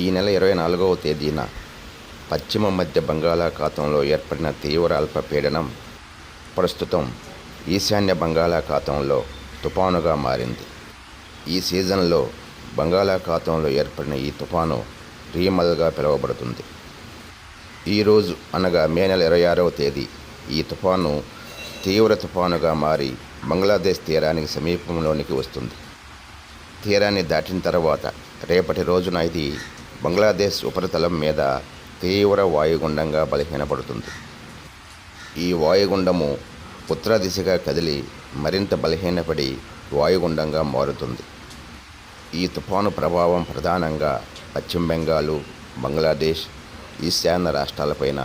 ఈ నెల ఇరవై నాలుగవ తేదీన పశ్చిమ మధ్య బంగాళాఖాతంలో ఏర్పడిన తీవ్ర అల్పపీడనం ప్రస్తుతం ఈశాన్య బంగాళాఖాతంలో తుపానుగా మారింది. ఈ సీజన్లో బంగాళాఖాతంలో ఏర్పడిన ఈ తుఫాను రీమల్గా పిలువబడుతుంది. ఈరోజు అనగా మే నెల ఇరవై ఆరవ తేదీ ఈ తుఫాను తీవ్ర తుఫానుగా మారి బంగ్లాదేశ్ తీరానికి సమీపంలోనికి వస్తుంది. తీరాన్ని దాటిన తర్వాత రేపటి రోజున ఇది బంగ్లాదేశ్ ఉపరితలం మీద తీవ్ర వాయుగుండంగా బలహీనపడుతుంది. ఈ వాయుగుండము ఉత్తర దిశగా కదిలి మరింత బలహీనపడి వాయుగుండంగా మారుతుంది. ఈ తుఫాను ప్రభావం ప్రధానంగా పశ్చిమ బెంగాలు బంగ్లాదేశ్ ఈశాన్య రాష్ట్రాలపైన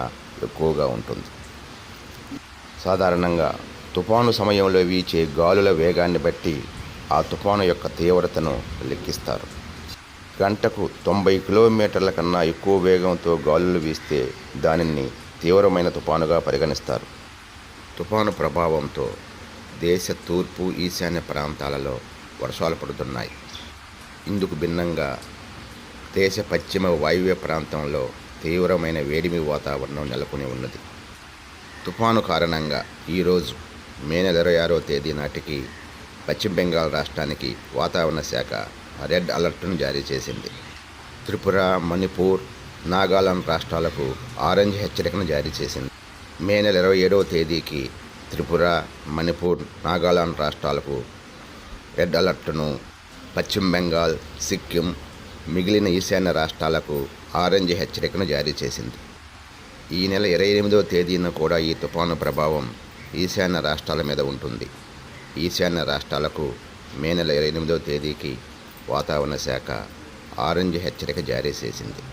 ఎక్కువగా ఉంటుంది. సాధారణంగా తుఫాను సమయంలో వీచే గాలుల వేగాన్ని బట్టి ఆ తుఫాను యొక్క తీవ్రతను లెక్కిస్తారు. గంటకు తొంభై కిలోమీటర్ల కన్నా ఎక్కువ వేగంతో గాలులు వీస్తే దానిని తీవ్రమైన తుఫానుగా పరిగణిస్తారు. తుఫాను ప్రభావంతో దేశ తూర్పు ఈశాన్య ప్రాంతాలలో వర్షాలు పడుతున్నాయి. ఇందుకు భిన్నంగా దేశ పశ్చిమ వాయువ్య ప్రాంతంలో తీవ్రమైన వేడిమి వాతావరణం నెలకొని ఉన్నది. తుఫాను కారణంగా ఈరోజు మే నెల ఇరవై ఆరో తేదీ నాటికి పశ్చిమ బెంగాల్ రాష్ట్రానికి వాతావరణ శాఖ రెడ్ అలర్ట్ను జారీ చేసింది. త్రిపుర మణిపూర్ నాగాలాండ్ రాష్ట్రాలకు ఆరెంజ్ హెచ్చరికను జారీ చేసింది. మే నెల ఇరవై ఏడవ తేదీకి త్రిపుర మణిపూర్ నాగాలాండ్ రాష్ట్రాలకు రెడ్ అలర్ట్ను పశ్చిమ బెంగాల్ సిక్కిం మిగిలిన ఈశాన్య రాష్ట్రాలకు ఆరెంజ్ హెచ్చరికను జారీ చేసింది. ఈ నెల ఇరవై ఎనిమిదవ తేదీన కూడా ఈ తుఫాను ప్రభావం ఈశాన్య రాష్ట్రాల మీద ఉంటుంది. ఈశాన్య రాష్ట్రాలకు మే నెల ఇరవై ఎనిమిదవ తేదీకి వాతావరణ శాఖ ఆరెంజ్ హెచ్చరిక జారీ చేసింది.